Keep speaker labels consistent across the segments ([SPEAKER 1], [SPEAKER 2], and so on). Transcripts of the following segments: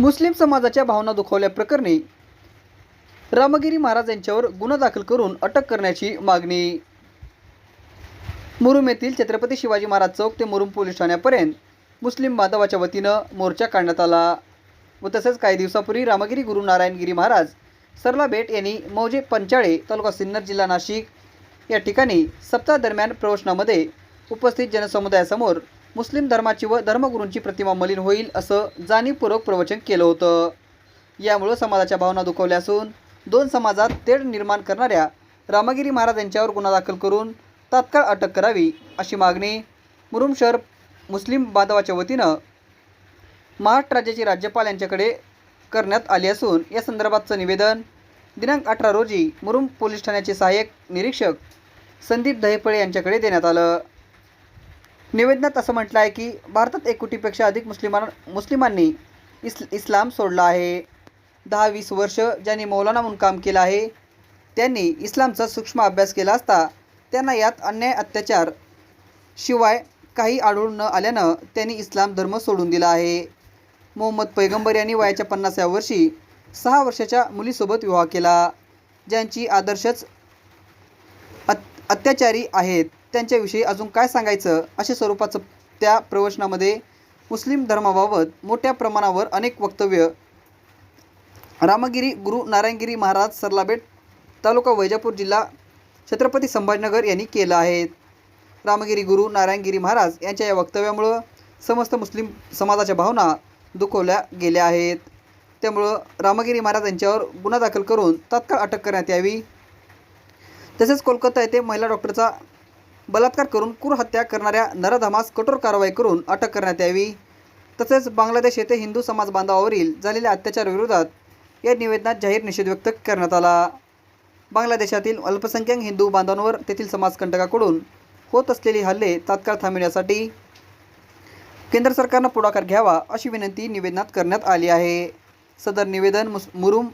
[SPEAKER 1] मुस्लिम समाजाच्या भावना दुखावल्याप्रकरणी रामगिरी महाराज यांच्यावर गुन्हा दाखल करून अटक करण्याची मागणी. मुरुम येथील छत्रपती शिवाजी महाराज चौक ते मुरुम पोलीस ठाण्यापर्यंत मुस्लिम बांधवाच्या वतीनं मोर्चा काढण्यात आला व तसेच काही दिवसापूर्वी रामगिरी गुरु नारायणगिरी महाराज सरला बेट यांनी मौजे पंचाळे तालुका सिन्नर जिल्हा नाशिक या ठिकाणी सप्ताह दरम्यान प्रवचनामध्ये उपस्थित जनसमुदायासमोर मुस्लिम धर्माची व धर्मगुरूंची प्रतिमा मलिन होईल असं जाणीवपूर्वक प्रवचन केलं होतं. यामुळं समाजाच्या भावना दुखवल्या असून दोन समाजात तेढ निर्माण करणाऱ्या रामगिरी महाराज यांच्यावर गुन्हा दाखल करून तात्काळ अटक करावी अशी मागणी मुरुम शहर मुस्लिम बांधवाच्या वतीनं महाराष्ट्र राज्याचे राज्यपाल यांच्याकडे करण्यात आली असून या संदर्भातचं निवेदन दिनांक अठरा रोजी मुरुम पोलीस ठाण्याचे सहाय्यक निरीक्षक संदीप दहेपळे यांच्याकडे देण्यात आलं. निवेदनात असं म्हटलं आहे की भारतात एक कोटीपेक्षा अधिक मुस्लिमां मुस्लिमांनी इस इस्लाम सोडला आहे. दहा वीस वर्ष ज्यांनी मौलाना म्हणून काम केलं आहे त्यांनी इस्लामचा सूक्ष्म अभ्यास केला असता त्यांना यात अन्याय अत्याचार शिवाय काही आढळून न आल्यानं त्यांनी इस्लाम धर्म सोडून दिला आहे. मोहम्मद पैगंबर यांनी वयाच्या पन्नासाव्या वर्षी सहा वर्षाच्या मुलीसोबत विवाह केला ज्यांची आदर्शच अत्याचारी आहेत त्यांच्याविषयी अजून काय सांगायचं? अशा स्वरूपाचं त्या प्रवचनामध्ये मुस्लिम धर्माबाबत मोठ्या प्रमाणावर अनेक वक्तव्य. रामगिरी गुरु नारायणगिरी महाराज सरलाबेट तालुका वैजापूर जिल्हा छत्रपती संभाजीनगर यांनी केलं आहे. रामगिरी गुरु नारायणगिरी महाराज यांच्या या वक्तव्यामुळं समस्त मुस्लिम समाजाच्या भावना दुखवल्या गेल्या आहेत. त्यामुळं रामगिरी महाराज यांच्यावर गुन्हा दाखल करून तात्काळ अटक करण्यात यावी. तसेच कोलकाता येथे महिला डॉक्टरचा बलात्कार करून क्रूर हत्या करणाऱ्या नरधमास कठोर कारवाई करून अटक करण्यात यावी. तसेच बांगलादेश येथे हिंदू समाज बांधवावरील झालेल्या अत्याचाराविरोधात या निवेदनात जाहीर निषेध व्यक्त करण्यात आला. बांगलादेशातील अल्पसंख्याक हिंदू बांधवांवर तेथील समाजकंटकाकडून होत असलेली हल्ले तात्काळ थांबविण्यासाठी केंद्र सरकारनं पुढाकार घ्यावा अशी विनंती निवेदनात करण्यात आली आहे. सदर निवेदन मुस मुरुम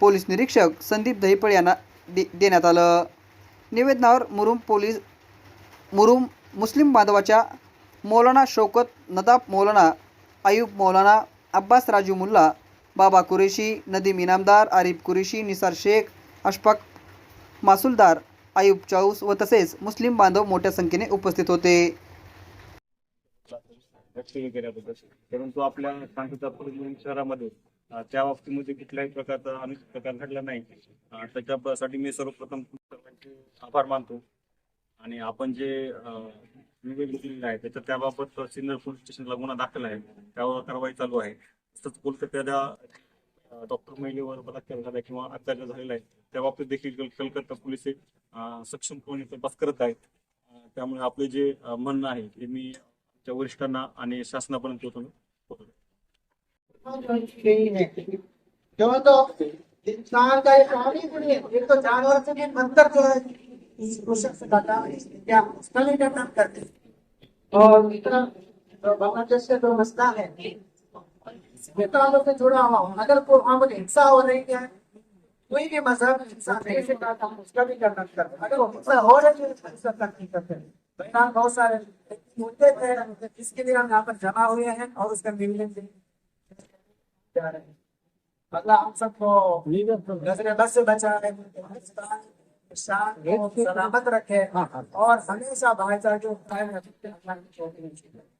[SPEAKER 1] पोलीस निरीक्षक संदीप दहिपळ यांना दे देण्यात आलं. निवेदनावर मुरुम पोलीस मुरुम मुस्लिम बांधवाच्या मौलाना शौकत नदाब मौलाना आयुब मौलाना अब्बास राजू मुल्ला बाबा कुरेशी नदीम इनामदार आरिफ कुरेशी निसार शेख अशफाक मासुलदार आयुब चाऊस व तसेच मुस्लिम बांधव मोठ्या संख्येने उपस्थित होते.
[SPEAKER 2] परंतु आपल्या सांगितलं शहरामध्ये त्या बाबतीमध्ये कुठल्याही प्रकारचा अनेक प्रकार घडला नाही. त्याच्यासाठी मी सर्वप्रथम आभार मानतो. आणि आपण जे निवेदन आहे त्याच्या त्याबाबत सिन्नर पोलीस स्टेशनला गुन्हा दाखल आहे. त्यावर कारवाई चालू आहे. तसंच कोलकात्याला डॉक्टर महिलेवर बलात्कार झाला किंवा अत्याचार झालेला आहे त्या बाबतीत देखील कलकत्ता पोलीस सक्षमपणे तपास करत आहेत. त्यामुळे आपले जे म्हणणं आहे ते मी आमच्या वरिष्ठांना आणि शासनापर्यंत पोहोचवलं
[SPEAKER 3] तो इंसान का एक प्राणी भी है। एक तो जानवर से भी अंतर जो है करते और इतना तो मसला है से जुड़ा हुआ हूँ। अगर को पर हिंसा हो रही है, कोई भी मज़हब हिंसा नहीं हम उसका भी करना करते अगर हिंसा हो रही है तो करना करते परिणाम बहुत सारे मुद्दे थे इसके लिए हम यहाँ पर जमा हुए हैं और उसका निवेदन जा रहे हैं। अल्लाह से बचाए को सलामत रखे और हमेशा भाईचारा जो कायम रखे